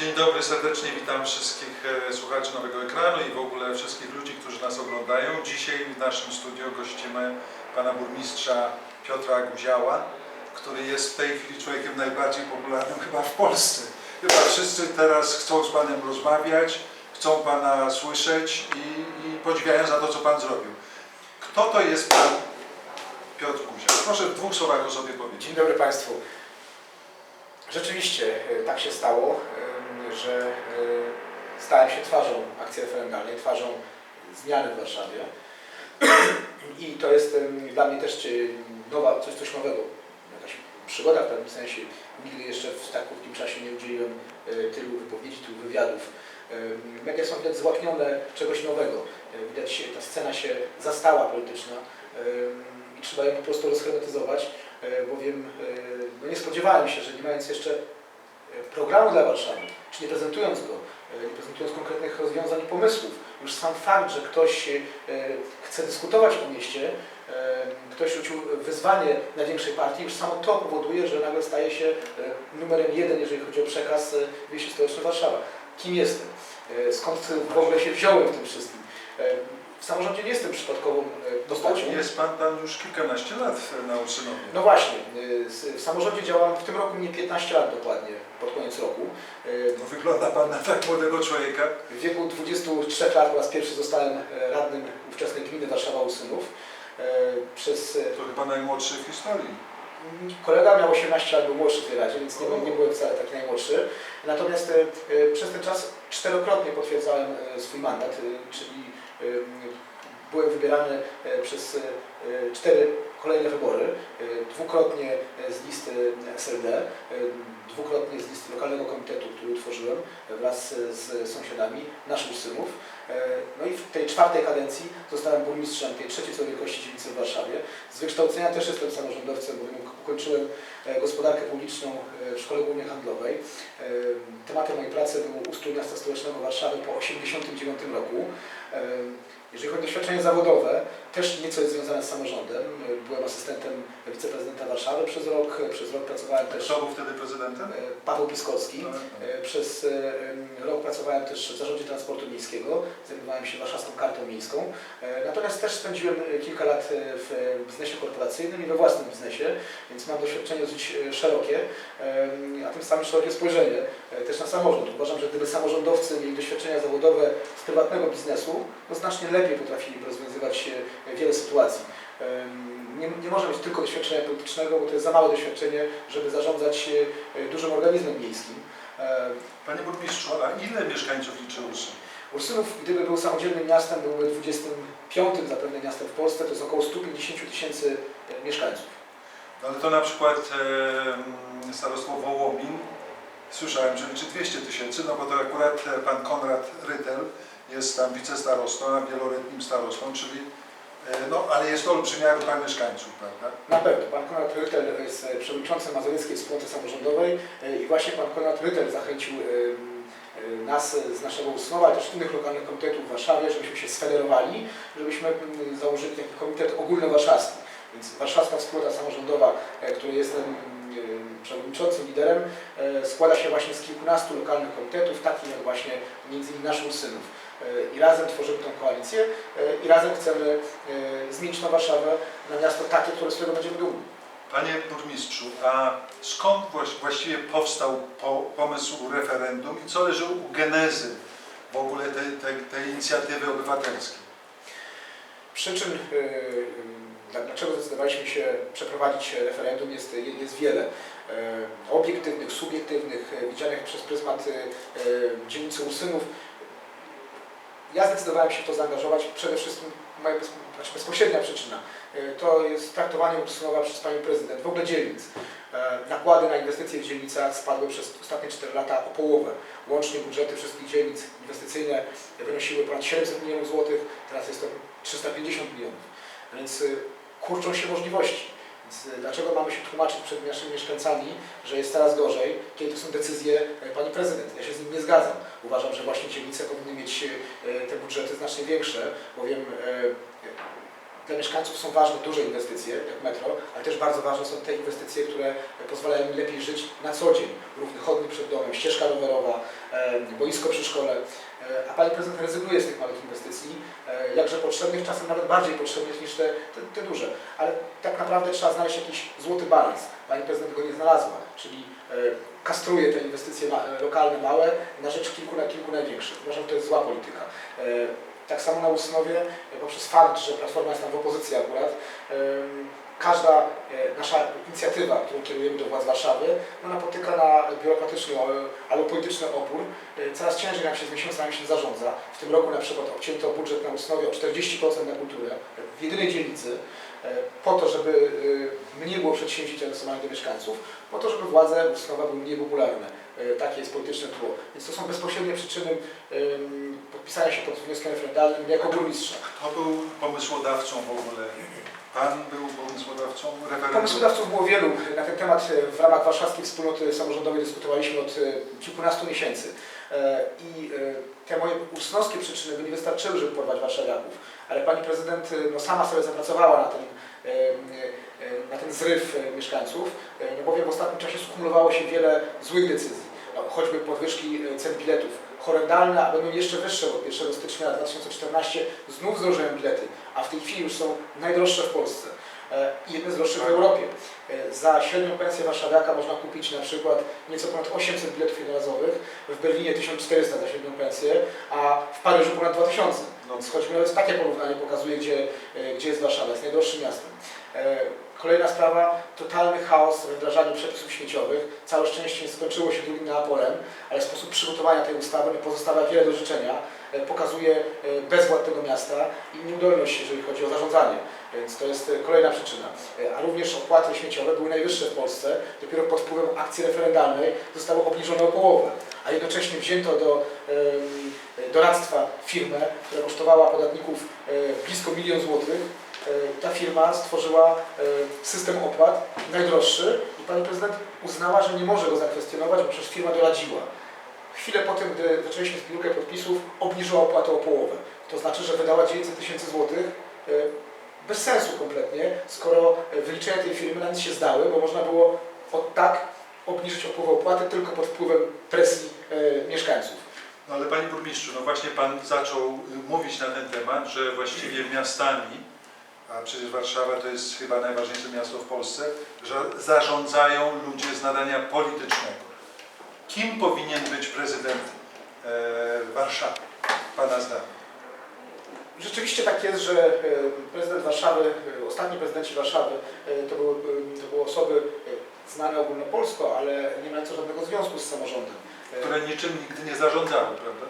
Dzień dobry, serdecznie witam wszystkich e, słuchaczy Nowego Ekranu i w ogóle wszystkich ludzi, którzy nas oglądają. Dzisiaj w naszym studio gościmy pana burmistrza Piotra Guziała, który jest w tej chwili człowiekiem najbardziej popularnym chyba w Polsce. Chyba wszyscy teraz chcą z panem rozmawiać, chcą pana słyszeć i, i podziwiają za to, co pan zrobił. Kto to jest pan Piotr Guział? Proszę w dwóch słowach o sobie powiedzieć. Dzień dobry Państwu. Rzeczywiście e, tak się stało, em, że e, stałem się twarzą akcji referendalnej, twarzą zmiany w Warszawie. I to jest dla mnie też e, nowa, coś, coś nowego. Jakaś przygoda w pewnym sensie. Nigdy jeszcze w tak krótkim czasie nie udzieliłem e, tylu wypowiedzi, tylu wywiadów. Media są widać złaknione czegoś nowego. Widać się, ta scena się zastała polityczna i trzeba ją po prostu rozhermetyzować bowiem no nie spodziewałem się, że nie mając jeszcze programu dla Warszawy, czy nie prezentując go, e, nie prezentując konkretnych rozwiązań i pomysłów, już sam fakt, że ktoś e, chce dyskutować o mieście, e, ktoś rzucił wyzwanie największej partii, już samo to powoduje, że nagle staje się numerem jeden, jeżeli chodzi o przekaz wieści stołecznej Warszawa. Kim jestem? Skąd w ogóle się wziąłem w tym wszystkim? E, samorządzie nie jestem przypadkową e, postacią. Jest pan tam już kilkanaście lat na Urszynowie. No właśnie, z- w samorządzie działam w tym roku mnie 15 lat dokładnie, pod koniec roku. No, wygląda pan na tak młodego człowieka. W wieku 23 lat po raz pierwszy zostałem e, radnym ówczesnej gminy Warszawa-Usynów. E, Przez e, To chyba najmłodszy w historii. kolega miał 18 lat, był młodszy w tej radzie, więc nie, byłem- nie byłem wcale taki najmłodszy. Natomiast e, e, przez ten czas czterokrotnie potwierdzałem e, swój mandat, e, czyli e, byłem wybierany e, przez e, cztery kolejne wybory, e, dwukrotnie z listy SLD, dwukrotnie z listy lokalnego komitetu, który utworzyłem e, wraz z sąsiadami naszych synów. E, No i w tej czwartej kadencji zostałem burmistrzem tej trzeciej co wielkości dzielnicy w Warszawie. Z wykształcenia też jestem samorządowcem, bowiem ukończyłem e, gospodarkę publiczną w Szkole Głównej Handlowej. Tematem mojej pracy był ustrój miasta stołecznego Warszawy po 1989 roku. Jeżeli chodzi o doświadczenie zawodowe, też nieco jest związane z samorządem. Byłem asystentem wiceprezydenta Warszawy przez rok. Przez rok pracowałem też Kto był wtedy prezydentem? E, Paweł Piskowski. No, E, Przez e, rok pracowałem też w zarządzie transportu miejskiego, zajmowałem się warszawską kartą miejską. Natomiast też spędziłem kilka lat w biznesie korporacyjnym i we własnym biznesie, więc mam doświadczenie dosyć szerokie, a tym samym szerokie spojrzenie też na samorząd. Uważam, że gdyby samorządowcy mieli doświadczenia zawodowe z prywatnego biznesu, to znacznie lepiej potrafiliby rozwiązywać wiele sytuacji. Nie, nie może mieć tylko doświadczenia politycznego, bo to jest za małe doświadczenie, żeby zarządzać e, dużym organizmem miejskim. E, Panie burmistrzu, a ile mieszkańców liczy Ursyn? Ursynów, gdyby był samodzielnym miastem, byłby 25 zapewne miastem w Polsce, to jest około 150 tysięcy e, mieszkańców. No, ale to na przykład e, starostwo Wołomin, słyszałem, że liczy 200 tysięcy, no bo to akurat pan Konrad Rytel jest tam wicestarostą, a wieloletnim starostą, czyli no, ale jest to olbrzymia grupa mieszkańców, prawda? Na pewno. Pan Konrad Rytel jest e, przewodniczącym Mazowieckiej Wspólnoty Samorządowej e, i właśnie pan Konrad Rytel zachęcił e, nas z naszego Usnowa, ale też innych lokalnych komitetów w Warszawie, żebyśmy się sfederowali, żebyśmy założyli taki komitet ogólnowarszawski. Więc Warszawska Wspólnota Samorządowa, e, której jestem przewodniczącym, liderem, e, składa się właśnie z kilkunastu lokalnych komitetów, takich jak właśnie między innymi nasz Ursynów. E, I razem tworzymy tą koalicję e, i razem chcemy e, zmienić tą Warszawę na miasto takie, które z którego będziemy dumni. Panie burmistrzu, a skąd właś- właściwie powstał po, pomysł referendum i co leży u genezy w ogóle tej, tej, tej inicjatywy obywatelskiej? Przyczyn, dla- dlaczego zdecydowaliśmy się przeprowadzić referendum jest, jest wiele. Obiektywnych, subiektywnych, widzianych przez pryzmat dzielnicy Ursynów. Ja zdecydowałem się w to zaangażować. Przede wszystkim moja bez, znaczy bezpośrednia przyczyna y, to jest traktowanie Ursynowa przez Panią Prezydent, w ogóle dzielnic. E, Nakłady na inwestycje w dzielnicach spadły przez ostatnie 4 lata o połowę. Łącznie budżety wszystkich dzielnic inwestycyjne wynosiły ponad 700 milionów złotych, teraz jest to 350 milionów. Więc y, kurczą się możliwości. Y, dlaczego mamy się tłumaczyć przed naszymi mieszkańcami, że jest teraz gorzej, kiedy to są decyzje y, pani prezydent? Ja się z nim nie zgadzam. Uważam, że właśnie dzielnice powinny mieć y, te budżety znacznie większe, bowiem y, Dla mieszkańców są ważne duże inwestycje, jak metro, ale też bardzo ważne są te inwestycje, które pozwalają im lepiej żyć na co dzień. Równy chodnik przed domem, ścieżka rowerowa, e, boisko przy szkole. E, A Pani Prezydent rezygnuje z tych małych inwestycji, e, jakże potrzebnych, czasem nawet bardziej potrzebnych niż te, te, te duże. Ale tak naprawdę trzeba znaleźć jakiś złoty balans. Pani Prezydent go nie znalazła, czyli e, kastruje te inwestycje lokalne, małe na rzecz kilku na kilku największych. Uważam, że to jest zła polityka. Tak samo na Usnowie, e, poprzez fakt, że Platforma jest tam w opozycji akurat, każda e, nasza inicjatywa, którą kierujemy do władz Warszawy, no, napotyka na biurokratyczny albo polityczny opór. E, Coraz ciężej nam się z miesiąca na miesiąc zarządza. W tym roku na przykład obcięto budżet na Usnowie o 40% na kulturę w jedynej dzielnicy, po to, żeby mniej było przedsięwzięć adresowanych do mieszkańców, po to, żeby władze Usnowa były mniej popularne. E, Takie jest polityczne tło. Więc to są bezpośrednie przyczyny podpisania się pod wnioskiem referendalnym jako burmistrza. Kto był pomysłodawcą w ogóle? Pan był pomysłodawcą referendum? Pomysłodawców było wielu. Na ten temat e, w ramach Warszawskiej Wspólnoty Samorządowej dyskutowaliśmy od e, kilkunastu miesięcy. I te moje usnowskie przyczyny by nie wystarczyły, żeby porwać warszawiaków. Ale pani prezydent no, sama sobie zapracowała na ten, na ten zryw e, mieszkańców, e, bowiem w ostatnim czasie skumulowało się wiele złych decyzji. No, choćby podwyżki e, cen biletów horrendalne, a będą jeszcze wyższe, bo 1 stycznia 2014 znów zdrożeją bilety, a w tej chwili już są najdroższe w Polsce e, i jedne z droższych w Europie. E, Za średnią pensję warszawiaka można kupić na przykład nieco ponad 800 biletów jednorazowych, w Berlinie 1400 za średnią pensję, a w Paryżu ponad 2000. No, Więc choćby nawet takie porównanie pokazuje, gdzie, e, gdzie jest Warszawa, jest najdroższym miastem. Kolejna sprawa, totalny chaos w wdrażaniu przepisów śmieciowych. Całe szczęście skończyło się drugim Neapolem, ale sposób przygotowania tej ustawy pozostawia wiele do życzenia. E, Pokazuje e, bezwład tego miasta i nieudolność, jeżeli chodzi o zarządzanie. Więc to jest e, kolejna przyczyna. A również opłaty śmieciowe były najwyższe w Polsce. Dopiero pod wpływem akcji referendalnej zostały obniżone o połowę. A jednocześnie wzięto do doradztwa firmę, która kosztowała podatników blisko milion złotych. E, Ta firma stworzyła e, system opłat najdroższy i pani prezydent uznała, że nie może go zakwestionować, bo przecież firma doradziła. Chwilę po tym, gdy zaczęliśmy zbiórkę podpisów, obniżyła opłatę o połowę. To znaczy, że wydała 900 tysięcy złotych e, bez sensu kompletnie, skoro wyliczenia tej firmy na nic się zdały, bo można było od tak obniżyć o połowę opłaty tylko pod wpływem presji mieszkańców. No ale Panie Burmistrzu, no właśnie Pan zaczął mówić na ten temat, że właściwie miastami, a przecież Warszawa to jest chyba najważniejsze miasto w Polsce, że zarządzają ludzie z nadania politycznego. Kim powinien być prezydent e, Warszawy, Pana zdaniem? Rzeczywiście tak jest, że e, prezydent Warszawy, e, ostatni prezydenci Warszawy e, to były, to były osoby znane ogólnopolsko, ale nie mające żadnego związku z samorządem. Które niczym nigdy nie zarządzały, prawda?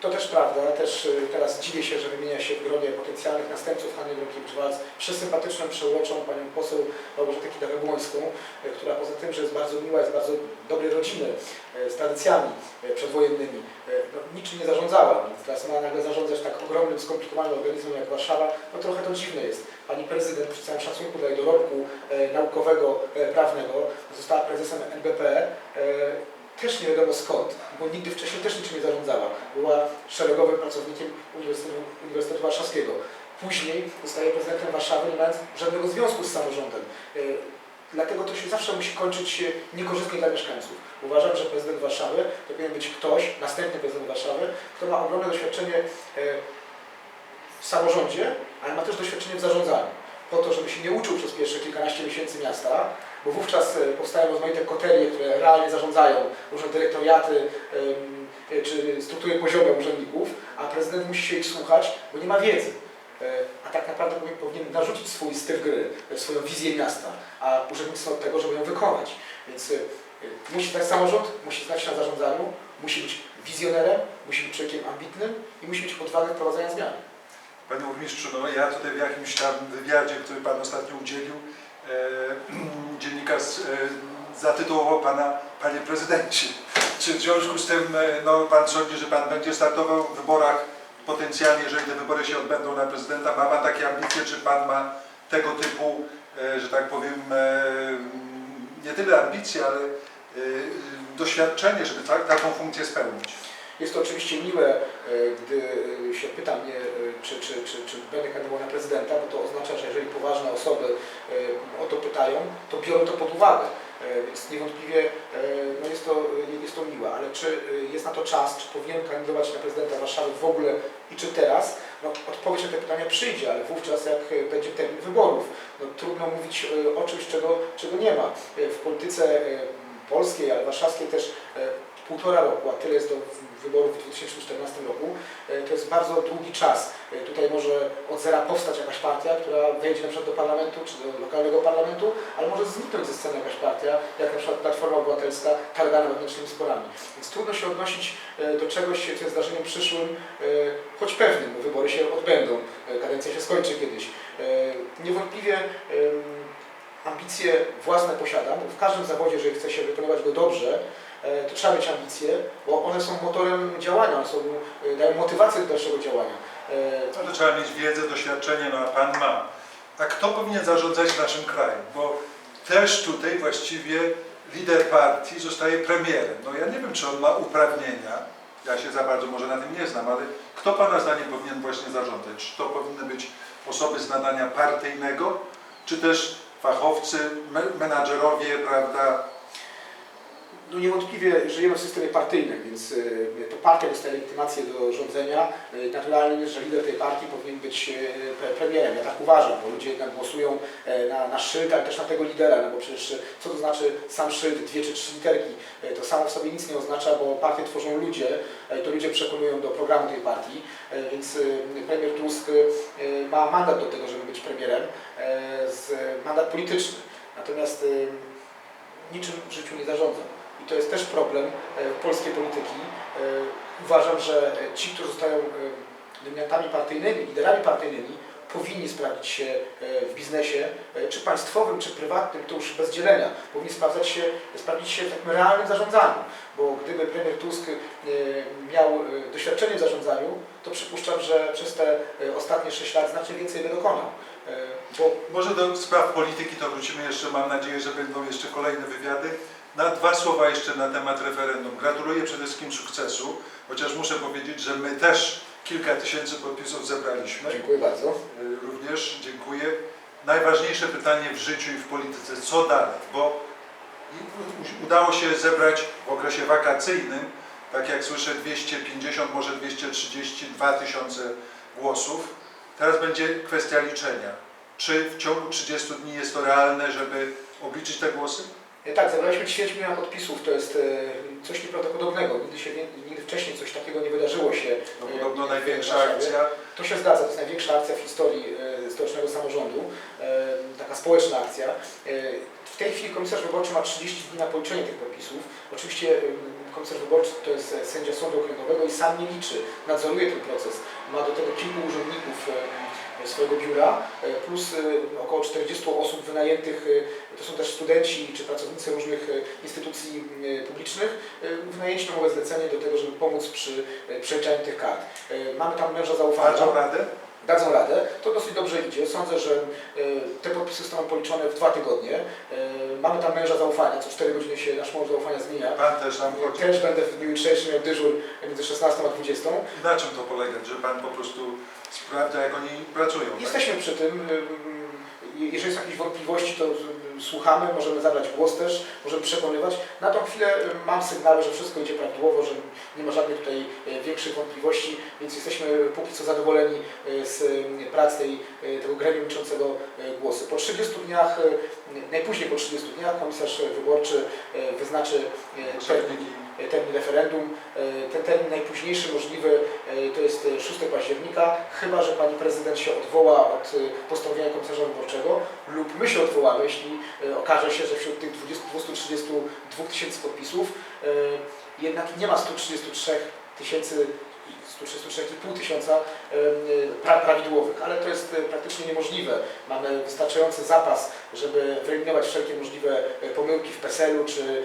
To też prawda, też y, teraz dziwię się, że wymienia się w gronie potencjalnych następców Hanny Gronkiewicz-Waltz przesympatyczną, przełoczą panią poseł Małgorzatę Kidawę-Błońską, y, która poza tym, że jest bardzo miła, jest bardzo dobrej rodziny, y, z tradycjami przedwojennymi, no, niczym nie zarządzała, teraz ma nagle zarządzać tak ogromnym, skomplikowanym organizmem jak Warszawa, no trochę to dziwne jest. Pani prezydent przy całym szacunku dla jej dorobku naukowego, prawnego, została prezesem NBP, też nie wiadomo skąd, bo nigdy wcześniej też niczym nie zarządzała. Była szeregowym pracownikiem Uniwersytetu, Uniwersytetu Warszawskiego. Później zostaje prezydentem Warszawy, nie mając żadnego związku z samorządem. Yy, Dlatego to się zawsze musi kończyć niekorzystnie dla mieszkańców. Uważam, że prezydent Warszawy to powinien być ktoś, następny prezydent Warszawy, kto ma ogromne doświadczenie yy, w samorządzie, ale ma też doświadczenie w zarządzaniu. Po to, żeby się nie uczył przez pierwsze kilkanaście miesięcy miasta, bo wówczas e, powstają rozmaite koterie, które realnie zarządzają, różne dyrektoriaty e, czy struktury poziome urzędników, a prezydent musi się ich słuchać, bo nie ma wiedzy. E, A tak naprawdę powinien- narzucić swój styl gry, swoją wizję miasta, a urzędnicy od tego, żeby ją wykonać. Więc musi znać samorząd, musi znać się na zarządzaniu, musi być wizjonerem, musi być człowiekiem ambitnym i musi mieć odwagę wprowadzania zmian. Panie Burmistrzu, no ja tutaj w jakimś tam wywiadzie, który Pan ostatnio udzielił, dziennikarz e, zatytułował Pana Panie Prezydencie. Czy w związku z tym e, no, Pan sądzi, że Pan będzie startował w wyborach potencjalnie, jeżeli te wybory się odbędą na prezydenta? Ma Pan takie ambicje, czy Pan ma tego typu, e, że tak powiem, nie tyle ambicje, ale doświadczenie, żeby ta, taką funkcję spełnić? Jest to oczywiście miłe, gdy się pyta mnie, czy, czy, czy, czy będę kandydował na prezydenta, bo to oznacza, że jeżeli poważne osoby e, o to pytają, to biorą to pod uwagę. E, Więc niewątpliwie e, no jest, to, jest to miłe, ale czy jest na to czas, czy powinien kandydować na prezydenta Warszawy w ogóle i czy teraz? No, odpowiedź na te pytania przyjdzie, ale wówczas jak będzie termin wyborów. No, trudno mówić o czymś, czego, czego nie ma. W polityce polskiej, ale warszawskiej też półtora roku, a tyle jest do wyborów w 2014 roku, e, to jest bardzo długi czas. E, Tutaj może od zera powstać jakaś partia, która wejdzie na przykład do parlamentu, czy do lokalnego parlamentu, ale może zniknąć ze sceny jakaś partia, jak na przykład Platforma Obywatelska, targana wewnętrznymi sporami. Więc trudno się odnosić e, do czegoś, co jest zdarzeniem przyszłym, choć pewnym, bo wybory się odbędą, kadencja się skończy kiedyś. Niewątpliwie ambicje własne posiadam. W każdym zawodzie, jeżeli chce się wykonywać go dobrze, to trzeba mieć ambicje, bo one są motorem działania, one są, e, dają motywację do dalszego działania. E, Ale trzeba mieć wiedzę, doświadczenie, no a Pan ma. A kto powinien zarządzać naszym krajem? Bo też tutaj właściwie lider partii zostaje premierem. No ja nie wiem, czy on ma uprawnienia, ja się za bardzo może na tym nie znam, ale kto Pana zdaniem powinien właśnie zarządzać? Czy to powinny być osoby z nadania partyjnego, czy też fachowcy, me- menadżerowie, prawda? No niewątpliwie żyjemy w systemie partyjnym, więc y, to partia dostaje legitymację do rządzenia. Y, Naturalnym jest, że lider tej partii powinien być pre- premierem. Ja tak uważam, bo ludzie jednak głosują e, na, na szyld, ale też na tego lidera, no bo przecież co to znaczy sam szyld, dwie czy trzy literki? To samo w sobie nic nie oznacza, bo partię tworzą ludzie, e, to ludzie przekonują do programu tej partii, e, więc premier Tusk ma mandat do tego, żeby być premierem, e, mandat polityczny. Natomiast niczym w życiu nie zarządza. I to jest też problem e, polskiej polityki. E, Uważam, że e, ci, którzy zostają e, nominatami partyjnymi, liderami partyjnymi, powinni sprawdzić się e, w biznesie, e, czy państwowym, czy prywatnym, to już bez dzielenia. Powinni sprawdzać się, sprawdzić się w takim realnym zarządzaniu. Bo gdyby premier Tusk e, miał e, doświadczenie w zarządzaniu, to przypuszczam, że przez te e, ostatnie 6 lat znacznie więcej by dokonał. E, Bo Może do spraw polityki to wrócimy jeszcze, mam nadzieję, że będą jeszcze kolejne wywiady. Na dwa słowa jeszcze na temat referendum. Gratuluję przede wszystkim sukcesu, chociaż muszę powiedzieć, że my też kilka tysięcy podpisów zebraliśmy. dziękuję bardzo. Y, Również dziękuję. Najważniejsze pytanie w życiu i w polityce, co dalej? Bo udało się zebrać w okresie wakacyjnym, tak jak słyszę, 250, może 232 tysiące głosów. Teraz będzie kwestia liczenia. Czy w ciągu 30 dni jest to realne, żeby obliczyć te głosy? E, Tak, zebraliśmy ćwierć miliona podpisów, to jest e, coś nieprawdopodobnego. Nigdy, się, nigdy wcześniej coś takiego nie wydarzyło się. No, e, podobno w największa akcja. To się zgadza, to jest największa akcja w historii e, stołecznego samorządu, e, taka społeczna akcja. E, W tej chwili komisarz wyborczy ma 30 dni na policzenie tych podpisów. Oczywiście e, komisarz wyborczy to jest e, sędzia sądu okręgowego i sam nie liczy, nadzoruje ten proces. Ma do tego kilku urzędników e, swojego biura, e, plus e, około 40 osób wynajętych, e, to są też studenci czy pracownicy różnych instytucji publicznych, wynajęci na zlecenie do tego, żeby pomóc przy przeliczaniu tych kart. Mamy tam męża zaufania Dadzą radę? Dadzą radę, to dosyć dobrze idzie. Sądzę, że e, te podpisy zostaną policzone w dwa tygodnie. E, Mamy tam męża zaufania, co 4 godziny się nasz mąż zaufania zmienia. Pan też tam chodzi. Też będę w dniu jutrzejszym miał dyżur między 16 a 20. Na czym to polega, że Pan po prostu sprawdza, jak oni pracują? tak? Jesteśmy przy tym. Jeżeli są jakieś wątpliwości, to ym, słuchamy, możemy zabrać głos też, możemy przekonywać. Na tą chwilę ym, mam sygnały, że wszystko idzie prawidłowo, że nie ma żadnych tutaj e, większych wątpliwości, więc jesteśmy póki co zadowoleni e, z prac tej, tego gremium liczącego głosy. Po 30 dniach, najpóźniej po 30 dniach komisarz wyborczy wyznaczy termin termin referendum. E, Ten termin najpóźniejszy możliwy e, to jest e, 6 października, chyba że pani prezydent się odwoła od e, postanowienia komisarza wyborczego lub my się odwołamy, jeśli e, okaże się, że wśród tych 20 232 tysięcy podpisów e, jednak nie ma 133 tysięcy 133,5 tysiąca e, pra, prawidłowych, ale to jest e, praktycznie niemożliwe. Mamy wystarczający zapas, żeby wyeliminować wszelkie możliwe e, pomyłki w PESEL-u czy,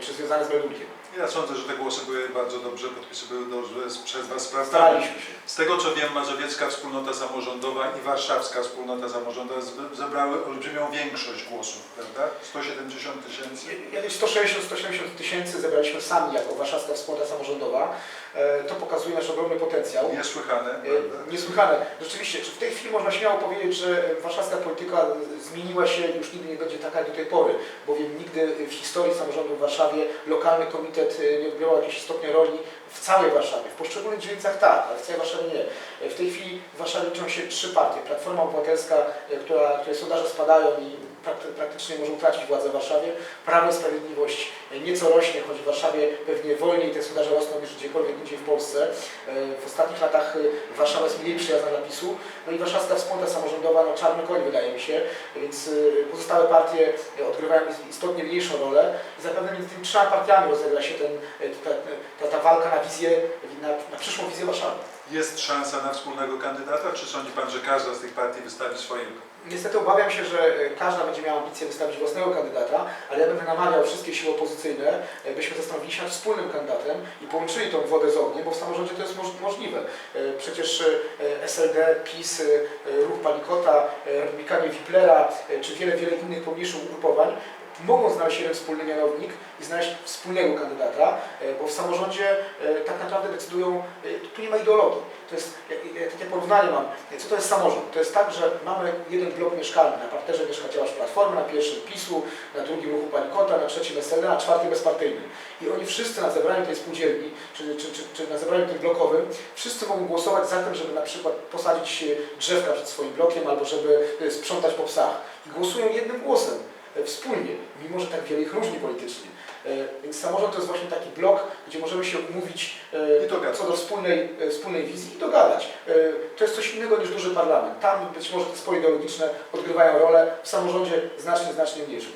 czy związane z meldunkiem. Ja sądzę, że te głosy były bardzo dobrze, podpisy były dobrze przez Was sprawdzane. Staraliśmy się. Z tego co wiem, Mazowiecka Wspólnota Samorządowa i Warszawska Wspólnota Samorządowa zebrały olbrzymią większość głosów, prawda? 170 tysięcy. Jakieś 160-170 tysięcy zebraliśmy sami jako Warszawska Wspólnota Samorządowa. E, To pokazuje nasz ogromny potencjał. Niesłychane, E, prawda? Niesłychane. Rzeczywiście, czy w tej chwili można śmiało powiedzieć, że warszawska polityka zmieniła się i już nigdy nie będzie taka jak do tej pory, bowiem nigdy w historii samorządu w Warszawie lokalny komitet e, nie odgrywał jakiejś istotnej roli w całej Warszawie. W poszczególnych dzielnicach tak, ale w całej Warszawie nie. W tej chwili w Warszawie liczą się trzy partie. Platforma Obywatelska, e, która, której sondaże spadają i praktycznie może utracić władzę w Warszawie. Prawo i Sprawiedliwość e, nieco rośnie, choć w Warszawie pewnie wolniej te sondaże rosną niż gdziekolwiek indziej w Polsce. E, W ostatnich latach e, Warszawa jest mniej przyjazna dla PiSu. No i Warszawska Wspólnota Samorządowa, no czarny koń wydaje mi się, więc pozostałe partie odgrywają is- istotnie mniejszą rolę i zapewne między tymi trzema partiami rozegra się ten, ta, ta, ta walka na wizję, na, na przyszłą wizję Warszawy. Jest szansa na wspólnego kandydata, czy sądzi Pan, że każda z tych partii wystawi swojego? Niestety obawiam się, że e, każda będzie miała ambicję wystawić własnego kandydata, ale ja będę namawiał wszystkie siły opozycyjne, e, byśmy zastanowili się nad wspólnym kandydatem i połączyli tą wodę z ogniem, bo w samorządzie to jest moż- możliwe. E, Przecież SLD, PiS, Ruch Palikota, Republikanie Wiplera, czy wiele, wiele innych pomniejszych ugrupowań mogą znaleźć jeden wspólny mianownik i znaleźć wspólnego kandydata, e, bo w samorządzie e, tak naprawdę decydują, e, tu nie ma ideologii. To jest, takie porównanie mam, co to jest samorząd? To jest tak, że mamy jeden blok mieszkalny, na parterze mieszka działacz Platformy, na pierwszym PiSu, na drugim ruchu Palikota, na trzecim SLD, na czwartym bezpartyjny. I oni wszyscy na zebraniu tej spółdzielni, czy, czy, czy, czy na zebraniu tym blokowym, wszyscy mogą głosować za tym, żeby na przykład posadzić drzewka przed swoim blokiem, albo żeby sprzątać po psach. I głosują jednym głosem, wspólnie, mimo że tak wiele ich różni politycznie. E, Więc samorząd to jest właśnie taki blok, gdzie możemy się umówić e, co do wspólnej, e, wspólnej wizji i dogadać. E, To jest coś innego niż duży parlament. Tam być może te spory ideologiczne odgrywają rolę, w samorządzie znacznie, znacznie mniejszą.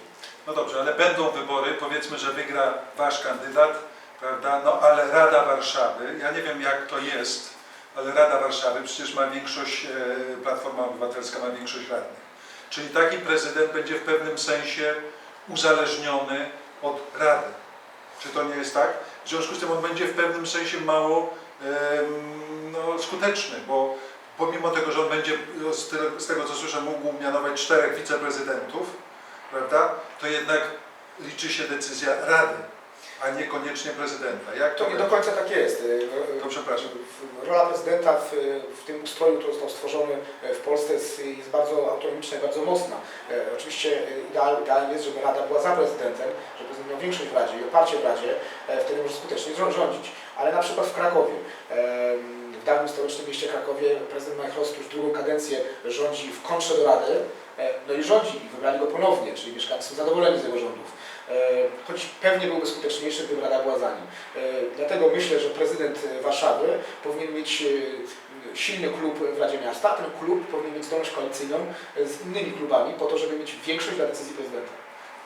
No dobrze, ale będą wybory, powiedzmy, że wygra Wasz kandydat, prawda? No ale Rada Warszawy, ja nie wiem jak to jest, ale Rada Warszawy przecież ma większość, e, Platforma Obywatelska ma większość radnych. Czyli taki prezydent będzie w pewnym sensie uzależniony od Rady. Czy to nie jest tak? W związku z tym on będzie w pewnym sensie mało no, skuteczny, bo pomimo tego, że on będzie z tego co słyszę mógł mianować czterech wiceprezydentów, prawda, to jednak liczy się decyzja Rady, a niekoniecznie prezydenta. Jak to To nie do końca tak jest. E, To przepraszam. w- Rola prezydenta w, w tym ustroju, który został stworzony w Polsce jest, jest bardzo autonomiczna i bardzo mocna. E, Oczywiście e, ideal, idealnie jest, żeby Rada była za prezydentem, żeby prezydent miał większość w Radzie i oparcie w Radzie, e, wtedy może skutecznie rzą- rządzić. Ale na przykład w Krakowie, w dawnym stołecznym mieście Krakowie prezydent Majchrowski już drugą kadencję rządzi w kontrze do Rady, e, no i rządzi i wybrali go ponownie, czyli mieszkańcy są zadowoleni z jego rządów. E, Choć pewnie byłby skuteczniejszy, gdyby Rada była za nim. E, Dlatego myślę, że prezydent e, Warszawy powinien mieć silny klub w Radzie Miasta, a ten klub powinien mieć zdolność koalicyjną z innymi klubami po to, żeby mieć większość dla decyzji prezydenta.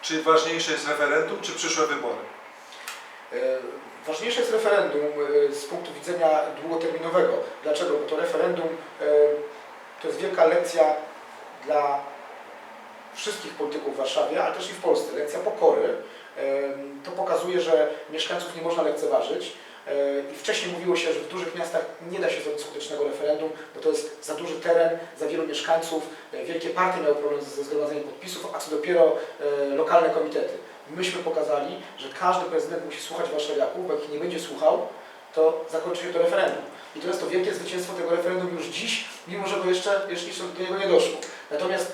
Czy ważniejsze jest referendum, czy przyszłe wybory? Ważniejsze jest referendum z punktu widzenia długoterminowego. Dlaczego? Bo to referendum to jest wielka lekcja dla wszystkich polityków w Warszawie, ale też i w Polsce. Lekcja pokory. To pokazuje, że mieszkańców nie można lekceważyć. E, I wcześniej mówiło się, że w dużych miastach nie da się zrobić skutecznego referendum, bo to jest za duży teren, za wielu mieszkańców. E, Wielkie partie miały problem ze zgromadzeniem podpisów, a co dopiero e, lokalne komitety. Myśmy pokazali, że każdy prezydent musi słuchać warszawiaków, bo jak ich nie będzie słuchał, to zakończy się to referendum. I to jest to wielkie zwycięstwo tego referendum już dziś, mimo że go jeszcze, jeszcze do niego nie doszło. Natomiast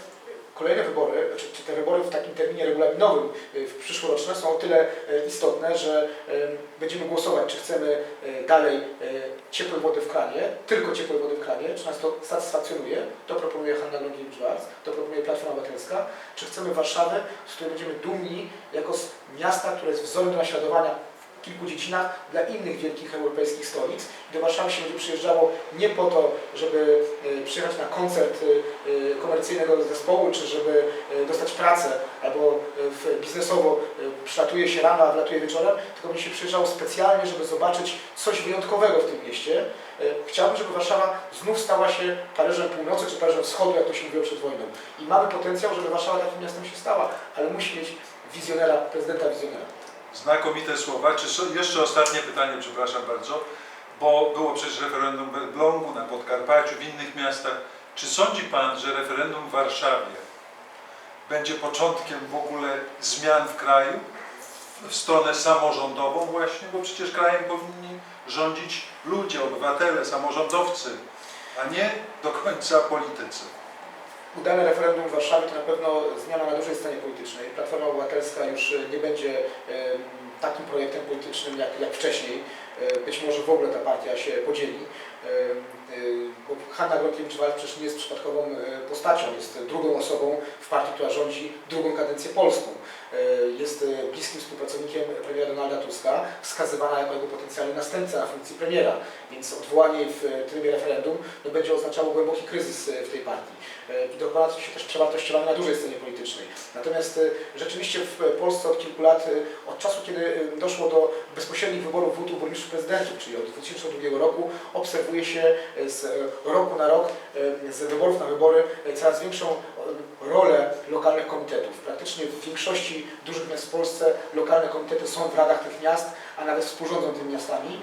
kolejne wybory, czy, czy te wybory w takim terminie regulaminowym y, w przyszłoroczne są o tyle e, istotne, że będziemy głosować, czy chcemy e, dalej e, ciepłej wody w kranie, tylko ciepłej wody w kranie, czy nas to satysfakcjonuje, to proponuje Hanna Gronkiewicz-Waltz, to proponuje Platforma Obywatelska, czy chcemy Warszawy, z której będziemy dumni jako z miasta, które jest wzorem do naśladowania kilku dziedzinach dla innych wielkich europejskich stolic. Do Warszawy się będzie przyjeżdżało nie po to, żeby e, przyjechać na koncert e, komercyjnego zespołu, czy żeby e, dostać pracę, albo biznesowo przylatuje się rano, a wlatuje wieczorem, tylko będzie się przyjeżdżało specjalnie, żeby zobaczyć coś wyjątkowego w tym mieście. Chciałbym, żeby Warszawa znów stała się Paryżem Północy, czy Paryżem Wschodu, jak to się mówiło przed wojną. I mamy potencjał, żeby Warszawa takim miastem się stała, ale musi mieć wizjonera, prezydenta wizjonera. Znakomite słowa. Czy so, jeszcze ostatnie pytanie, przepraszam bardzo, bo było przecież referendum w Elblągu, na Podkarpaciu, w innych miastach. Czy sądzi Pan, że referendum w Warszawie będzie początkiem w ogóle zmian w kraju, w- stronę samorządową właśnie, bo przecież krajem powinni rządzić ludzie, obywatele, samorządowcy, a nie do końca politycy. Udane referendum w Warszawie to na pewno zmiana na dużej scenie politycznej. Platforma Obywatelska już e, nie będzie em, takim projektem politycznym jak, jak wcześniej. E, Być może w ogóle ta partia się podzieli. E, Bo Hanna Gronkiewicz-Waltz przecież nie jest przypadkową e, postacią, jest drugą osobą w partii, która rządzi drugą kadencję polską. E, Jest e, bliskim współpracownikiem premiera Donalda Tuska, wskazywana jako jego potencjalny następca na funkcji premiera. Więc odwołanie w e, trybie referendum no, będzie oznaczało głęboki kryzys w tej partii. I dokona to się też przewartościowanie na dużej scenie politycznej. Natomiast rzeczywiście w Polsce od kilku lat, od czasu kiedy doszło do bezpośrednich wyborów wójtów, burmistrzów, prezydentów, czyli od 2002 roku, obserwuje się z roku na rok, z wyborów na wybory coraz większą rolę lokalnych komitetów. Praktycznie w większości dużych miast w Polsce lokalne komitety są w radach tych miast, a nawet współrządzą tymi miastami,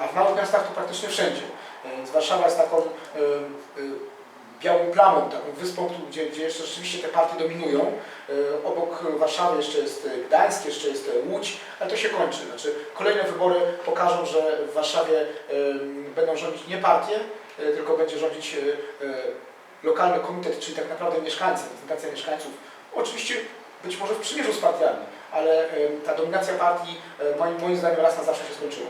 a w małych miastach to praktycznie wszędzie. E, Więc Warszawa jest taką em, białą plamą, taką wyspą, gdzie, gdzie jeszcze rzeczywiście te partie dominują. E, Obok Warszawy jeszcze jest e, Gdańsk, jeszcze jest e, Łódź, ale to się kończy. Znaczy, kolejne wybory pokażą, że w Warszawie będą rządzić nie partie, e, tylko będzie rządzić e, e, lokalny komitet, czyli tak naprawdę mieszkańcy, reprezentacja mieszkańców. Oczywiście być może w przymierzu z partiami, ale ta dominacja partii moim, moim zdaniem raz na zawsze się skończyła.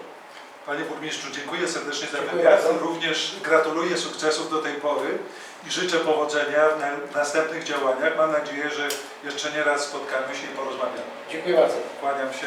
Panie burmistrzu, dziękuję serdecznie za wywiad. Również gratuluję sukcesów do tej pory i życzę powodzenia w na- następnych działaniach. Mam nadzieję, że jeszcze nie raz spotkamy się i porozmawiamy. Dziękuję bardzo. Kłaniam się.